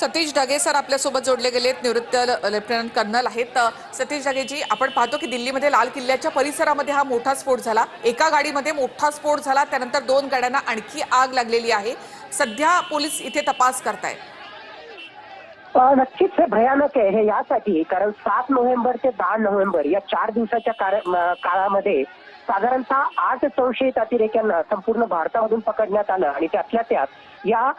Satish Dhage sir आपल्यासोबत जोडले गेलेत. निवृत्त लेफ्टनंट कर्नल आहेत. सतीश ढगेजी आपण पाहतो की दिल्लीमध्ये लाल किल्ल्याच्या परिसरामध्ये हा मोठा स्फोट झाला. एका गाडीमध्ये मोठा स्फोट झाला. त्यानंतर दोन गाड्यांना आणखी आग लागलेली आहे. सध्या पोलीस इथे तपास करतायत. नक्कीच हे भयानक आहे. हे यासाठी कारण सात नोव्हेंबर ते दहा नोव्हेंबर या चार दिवसाच्या काळामध्ये साधारणतः आठ संशयित अतिरेक्यांना संपूर्ण भारतामधून पकडण्यात आलं आणि त्यातल्या त्यात या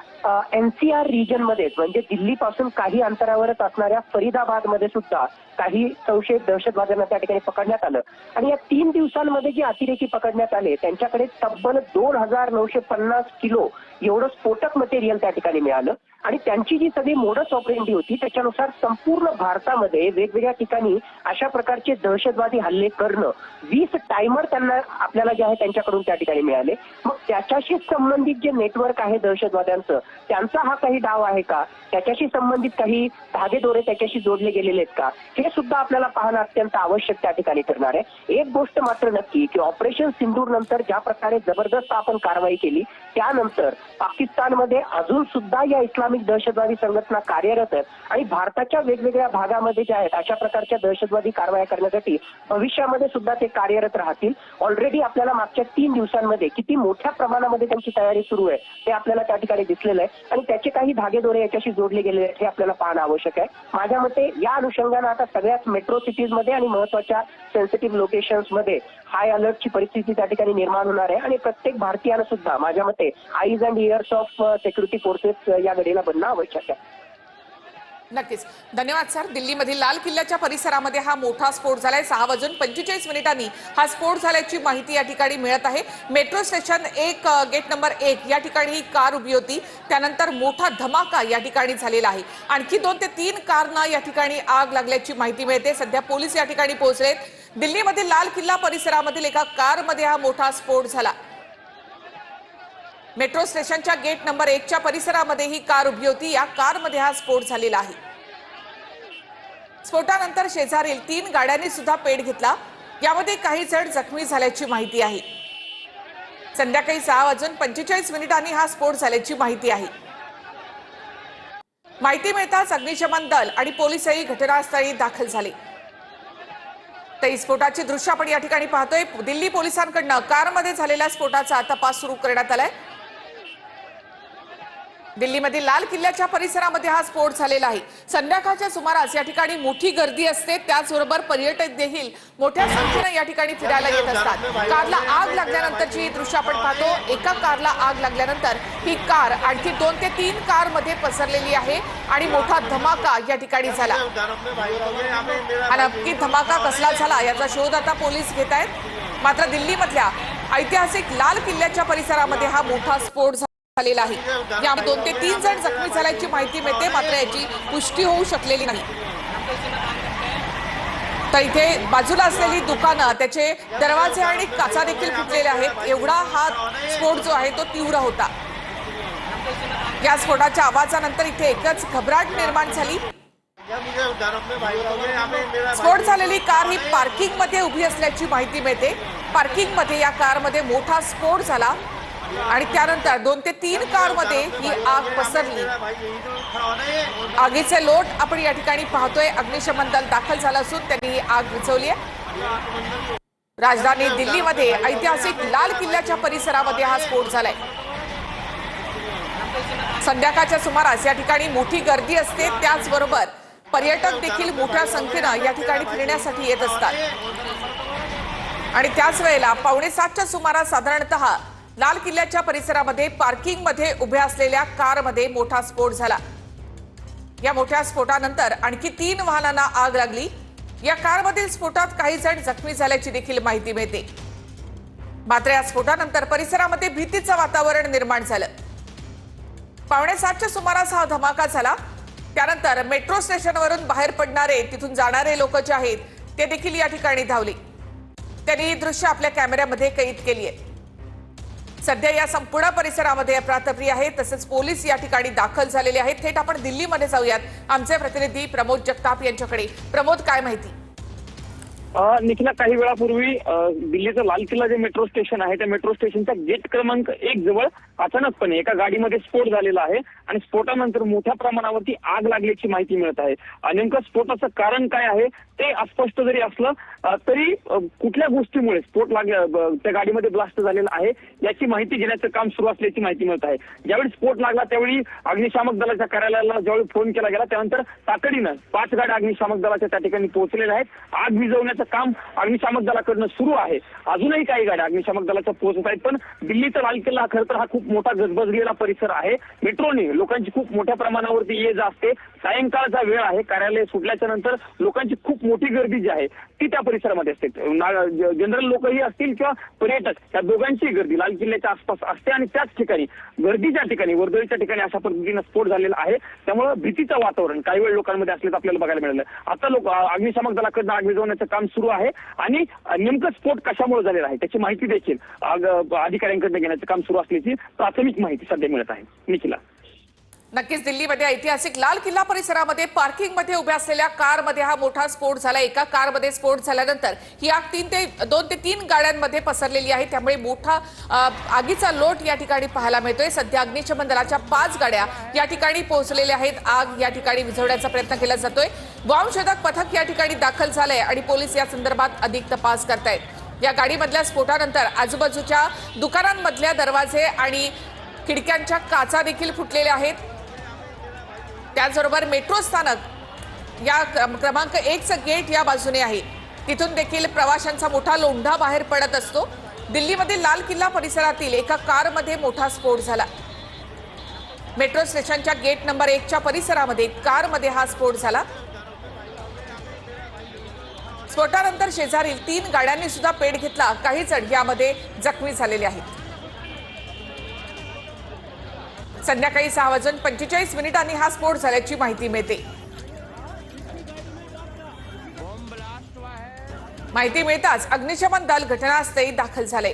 एनसीआर रिजनमध्ये म्हणजे दिल्लीपासून काही अंतरावरच असणाऱ्या फरीदाबादमध्ये सुद्धा काही संशयित दहशतवाद्यांना त्या ठिकाणी पकडण्यात आलं. आणि या तीन दिवसांमध्ये जे अतिरेकी पकडण्यात आले त्यांच्याकडे तब्बल दोन हजार नऊशे पन्नास किलो एवढं स्फोटक मटेरियल त्या ठिकाणी मिळालं. आणि त्यांची जी सगळी मोडस ऑपरेंडी होती त्याच्यानुसार संपूर्ण भारतामध्ये वेगवेगळ्या ठिकाणी अशा प्रकारचे दहशतवादी हल्ले करणं वीस टायमर त्यांना आपल्याला जे आहे त्यांच्याकडून त्या ठिकाणी मिळाले. मग त्याच्याशी संबंधित जे नेटवर्क आहे दहशत उमेदवारांचं त्यांचा हा काही डाव आहे का? त्याच्याशी संबंधित काही धागेदोरे त्याच्याशी जोडले गेलेले आहेत का? हे सुद्धा आपल्याला पाहणं अत्यंत आवश्यक त्या ठिकाणी करणार आहे. एक गोष्ट मात्र नक्की की ऑपरेशन सिंदूर नंतर ज्या प्रकारे जबरदस्त आपण कारवाई केली त्यानंतर पाकिस्तानमध्ये अजून सुद्धा या इस्लामिक दहशतवादी संघटना कार्यरत आहेत आणि भारताच्या वेगवेगळ्या भागामध्ये ज्या आहेत अशा प्रकारच्या दहशतवादी कारवाया करण्यासाठी भविष्यामध्ये सुद्धा ते कार्यरत राहतील. ऑलरेडी आपल्याला मागच्या तीन दिवसांमध्ये किती मोठ्या प्रमाणामध्ये त्यांची तयारी सुरू आहे ते आपल्याला त्या ठिकाणी दिसलेलं आहे. आणि त्याचे काही धागेदोरे याच्याशी जोडले गेलेले आहेत हे आपल्याला पाहणं आवश्यक आहे. माझ्या मते या अनुषंगानं आता सगळ्याच मेट्रो सिटीजमध्ये आणि महत्त्वाच्या सेन्सिटिव्ह लोकेशन्समध्ये हाय अलर्टची परिस्थिती त्या ठिकाणी निर्माण होणार आहे. आणि प्रत्येक भारतीयानं सुद्धा माझ्या मते eyes and ears of security forces या घडीला बनणं आवश्यक आहे. नक्कीच. धन्यवाद सर. दिल्लीमधील लाल किल्ल्याच्या परिसरामध्ये हा मोठा स्फोट झालाय. सहा वाजून पंचेचाळीस मिनिटांनी हा स्फोट झाल्याची माहिती या ठिकाणी मिळत आहे. मेट्रो स्टेशन एक गेट नंबर एक या ठिकाणी ही कार उभी होती. त्यानंतर मोठा धमाका या ठिकाणी झालेला आहे. आणखी दोन ते तीन कारना या ठिकाणी आग लागल्याची माहिती मिळते. सध्या पोलीस या ठिकाणी पोहोचलेत. दिल्लीमधील लाल किल्ला परिसरामधील एका कारमध्ये हा मोठा स्फोट झाला. मेट्रो स्टेशनच्या गेट नंबर एकच्या परिसरामध्ये ही कार उभी होती. या कारमध्ये हा स्फोट झालेला आहे. स्फोटानंतर शेजारील तीन गाड्यांनी सुद्धा पेट घेतला. यामध्ये काही जण जखमी झाल्याची माहिती आहे. संध्याकाळी सहा वाजून पंचेचाळीस मिनिटांनी हा स्फोट झाल्याची माहिती आहे. माहिती मिळताच अग्निशमन दल आणि पोलीसही घटनास्थळी दाखल झाले. तरी स्फोटाची दृश्य आपण या ठिकाणी पाहतोय. दिल्ली पोलिसांकडनं कारमध्ये झालेल्या स्फोटाचा तपास सुरू करण्यात आलाय. दिल्लीमधील लाल किल्ल्याच्या परिसरामध्ये हा स्फोट झालेला आहे. संध्याकाळच्या सुमारास या ठिकाणी मोठी गर्दी असते. त्याचबरोबर पर्यटक देखील मोठ्या संख्येने या ठिकाणी फिरायला येत असतात. कारला आग लागल्यानंतरची दृश्य आपण पाहतो. एका कारला आग लागल्यानंतर ही कार आणखी दोन ते तीन कारमध्ये पसरलेली आहे आणि मोठा धमाका या ठिकाणी झाला. नक्की धमाका कसला झाला याचा शोध आता पोलीस घेत आहेत. मात्र दिल्लीमधल्या ऐतिहासिक लाल किल्ल्याच्या परिसरामध्ये हा मोठा स्फोट झालेला आहे. या दोन ते तीन जण जखमी झाल्याची माहिती मिळते मात्र याची पुष्टी होऊ शकलेली नाही. तर इथे बाजूला असलेली दुकानं त्याचे दरवाजे आणि काचा देखील फुटलेले आहेत. एवढा हा स्फोट जो आहे तो तीव्र होता. या स्फोटाच्या आवाजानंतर इथे एकच घबराट निर्माण झाली. स्फोट झालेली कार ही पार्किंगमध्ये उभी असल्याची माहिती मिळते. पार्किंगमध्ये या कारमध्ये मोठा स्फोट झाला. आणि त्यानंतर दोन ते तीन कारमध्ये ही आग पसरली. आगीचे लोट आपण या ठिकाणी पाहतोय. अग्निशमन दल दाखल झालं असून त्यांनी ही आग विझवली आहे. राजधानी दिल्लीमध्ये ऐतिहासिक लाल किल्ल्याच्या परिसरामध्ये हा स्फोट झालाय. संध्याकाळच्या सुमारास या ठिकाणी मोठी गर्दी असते. त्याचबरोबर पर्यटक देखील मोठ्या संख्येनं या ठिकाणी फिरण्यासाठी येत असतात. आणि त्याच वेळेला पावणे सातच्या सुमारास साधारणतः लाल किल्ल्याच्या परिसरामध्ये पार्किंगमध्ये उभ्या असलेल्या कारमध्ये मोठा स्फोट झाला. या मोठ्या स्फोटानंतर आणखी तीन वाहनांना आग लागली. या कारमधील स्फोटात काही जण जखमी झाल्याची देखील माहिती मिळते. मात्र या स्फोटानंतर परिसरामध्ये भीतीचं वातावरण निर्माण झालं. पावणे सातच्या सुमारास हा धमाका झाला. त्यानंतर मेट्रो स्टेशनवरून बाहेर पडणारे तिथून जाणारे लोक जे आहेत ते देखील या ठिकाणी धावले. त्यांनी ही दृश्य आपल्या कॅमेऱ्यामध्ये कैद केली आहे. सध्या या संपूर्ण परिसरामध्ये प्रातप्रिय आहे तसेच पोलीस या ठिकाणी दाखल झालेले आहेत. थेट आपण दिल्लीमध्ये जाऊयात. आमचे प्रतिनिधी प्रमोद जगताप यांच्याकडे. प्रमोद काय माहिती? निखिला काही वेळापूर्वी दिल्लीचं लाल किल्ला जे मेट्रो स्टेशन आहे त्या मेट्रो स्टेशनचा गेट क्रमांक एक जवळ अचानकपणे एका गाडीमध्ये स्फोट झालेला आहे. आणि स्फोटानंतर मोठ्या प्रमाणावरती आग लागल्याची माहिती मिळत आहे. नेमकं स्फोटाचं कारण काय आहे ते अस्पष्ट जरी असलं तरी कुठल्या गोष्टीमुळे स्फोट लागल्या त्या गाडीमध्ये ब्लास्ट झालेला आहे याची माहिती घेण्याचं काम सुरू असल्याची माहिती मिळत आहे. ज्यावेळी स्फोट लागला त्यावेळी अग्निशामक दलाच्या कार्यालयाला ज्यावेळी फोन केला गेला त्यानंतर तातडीनं पाच गाड्या अग्निशामक दलाच्या त्या ठिकाणी पोहोचलेल्या आहेत. आग विजवण्याचं काम अग्निशामक दलाकडनं सुरू आहे. अजूनही काही गाड्या अग्निशामक दलाच्या पोहोचत आहेत पण दिल्लीचा लाल किल्ला खरं तर हा खूप मोठा गजबजलेला परिसर आहे. मेट्रोने लोकांची खूप मोठ्या प्रमाणावरती ये जा असते. सायंकाळचा वेळ आहे कार्यालय सुटल्याच्या नंतर लोकांची खूप मोठी गर्दी जी आहे ती त्या परिसरामध्ये असते. जनरल लोकही असतील किंवा पर्यटक त्या दोघांची गर्दी लाल किल्ल्याच्या आसपास असते आणि त्याच ठिकाणी गर्दीच्या ठिकाणी वर्दळीच्या ठिकाणी अशा पद्धतीनं स्फोट झालेला आहे. त्यामुळे भीतीचं वातावरण काही वेळ लोकांमध्ये असल्याचं आपल्याला बघायला मिळालं. आता लोक अग्निशामक दलाकडनं आग विजवण्याचं काम सुरू आहे आणि नेमकं स्फोट कशामुळे झालेला आहे त्याची माहिती देखील अधिकाऱ्यांकडनं घेण्याचं काम सुरू असल्याची प्राथमिक माहिती सध्या मिळत आहे. निखिला. नक्कीच दिल्लीमध्ये ऐतिहासिक लाल किल्ला परिसरामध्ये पार्किंगमध्ये उभ्या असलेल्या कारमध्ये हा मोठा स्फोट झाला. एका कारमध्ये स्फोट झाल्यानंतर ही आग तीन ते दोन ते तीन गाड्यांमध्ये पसरलेली आहे. त्यामुळे मोठा आगीचा लोट या ठिकाणी पाहायला मिळतोय. सध्या अग्निशमन दलाच्या पाच गाड्या या ठिकाणी पोहोचलेल्या आहेत. आग या ठिकाणी विझवण्याचा प्रयत्न केला जातोय. वामशोधक पथक या ठिकाणी दाखल झालंय आणि पोलीस या संदर्भात अधिक तपास करतायत. या गाडीमधल्या स्फोटानंतर आजूबाजूच्या दुकानांमधल्या दरवाजे आणि खिडक्यांच्या काचा देखील फुटलेल्या आहेत. त्याचबरोबर मेट्रो स्थानक या क्रम- क्रमांक एकचं गेट या बाजूने आहे. तिथून देखील प्रवाशांचा मोठा लोंढा बाहेर पडत असतो. दिल्लीमध्ये लाल किल्ला परिसरातील एका कारमध्ये मोठा स्फोट झाला. मेट्रो स्टेशनच्या गेट नंबर एकच्या परिसरामध्ये कारमध्ये हा स्फोट झाला. स्फोटानंतर शेजारील तीन गाड्यांनी सुद्धा पेट घेतला. काही जण यामध्ये जखमी झालेले आहेत. संध्याकाळी सहा वाजून पंचेचाळीस मिनिटांनी हा स्फोट झाल्याची माहिती मिळते. माहिती मिळताच अग्निशमन दल घटनास्थळी दाखल झाले.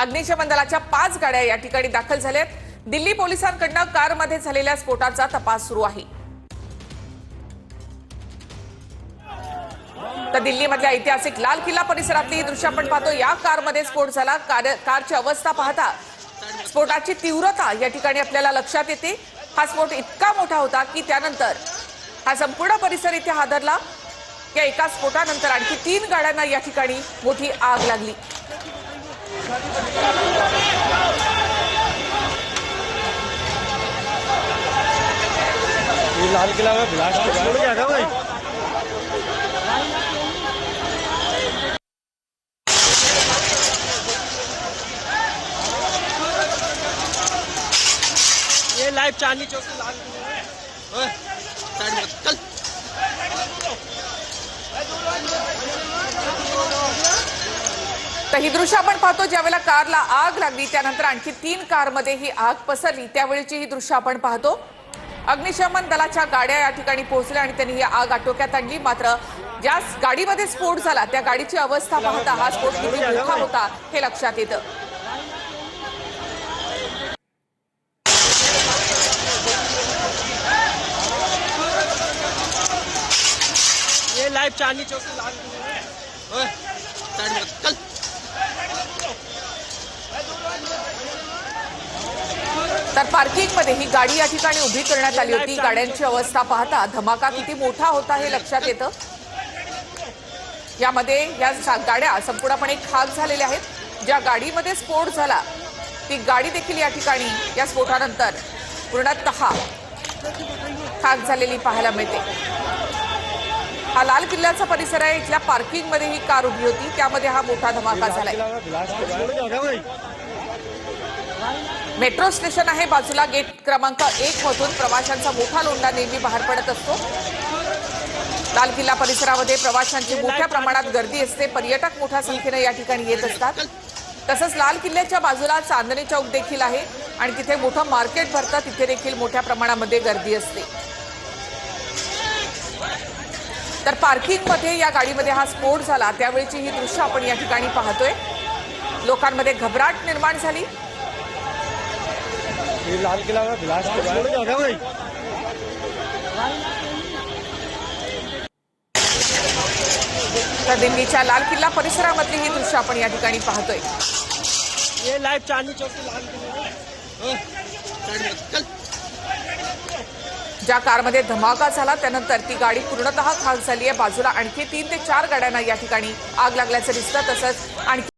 अग्निशमन दलाच्या पाच गाड्या या ठिकाणी दाखल झाल्यात. दिल्ली पोलिसांकडनं कारमध्ये झालेल्या स्फोटाचा तपास सुरू आहे. तर दिल्लीमधल्या ऐतिहासिक लाल किल्ला परिसरातली दृश्य आपण पाहतो. या कारमध्ये स्फोट झाला. कार कारची अवस्था पाहता स्फोटाची तीव्रता या ठिकाणी आपल्याला लक्षात येते. हा स्फोट इतका मोठा होता की त्यानंतर हा संपूर्ण परिसर इथे हादरला. या एका स्फोटानंतर आणखी तीन गाड्यांना या ठिकाणी मोठी आग लागली. लाल किला साहेब चांदनी चौक से लाल साइड में चल. तर ही दृश्य आपण पाहतो ज्यावेळेला कारला आग लागली त्यानंतर आणखी तीन कारमध्ये ही आग पसरली. त्यावेळीची ही दृश्य आपण पाहतो. अग्निशमन दलाच्या गाड्या या ठिकाणी पोहोचल्या आणि त्यांनी ही आग आटोक्यात आणली. मात्र ज्या गाडीमध्ये स्फोट झाला त्या गाडीची अवस्था पाहता हा स्फोट किती मोठा होता हे लक्षात येतं. लाइव चांदनी चौक से लाल किला। ओए, साइड में चल. तर पार्किंगमध्ये ही गाडी या ठिकाणी उभी करण्यात आली होती. गाड्यांची अवस्था पाहता धमाका किती मोठा होता हे लक्षात येतं. यामध्ये या गाड्या संपूर्णपणे खाक झालेल्या आहेत. ज्या गाडीमध्ये स्फोट झाला ती गाडी देखील या ठिकाणी या स्फोटानंतर पूर्णतः खाक झालेली पाहायला मिळते. हा लाल किल्ल्याचा परिसर आहे. इथल्या पार्किंगमध्ये ही कार उभी होती. त्यामध्ये हा मोठा धमाका झालाय. मेट्रो स्टेशन आहे बाजूला. गेट क्रमांक एक मधून प्रवाशांचा मोठा लोंढा नेहमी बाहेर पडत असतो. लाल किल्ला परिसरामध्ये प्रवाशांची मोठ्या प्रमाणात गर्दी असते. पर्यटक मोठ्या संख्येने या ठिकाणी येत असतात. तसंच लाल किल्ल्याच्या बाजूला चांदणी चौक देखील आहे. आणि तिथे मोठं मार्केट भरतं. तिथे देखील मोठ्या प्रमाणामध्ये गर्दी असते. तर पार्किंगमध्ये या गाडीमध्ये हा स्फोट झाला. त्यावेळीची ही दृश्य आपण या ठिकाणी पाहतोय. लोकांमध्ये घबराट निर्माण झाली. लाल तर दिल्लीच्या लाल किल्ला परिसरामधली ही दृश्य आपण या ठिकाणी पाहतोय. लाल किला है। ओए, साइड में चल ज्या कारमध्ये धमाका झाला त्यानंतर ती गाडी पूर्णतः खाक झाली आहे. बाजूला आणखी तीन ते चार गाड्यांना या ठिकाणी आग लागल्याचं दिसतं. तसंच आणखी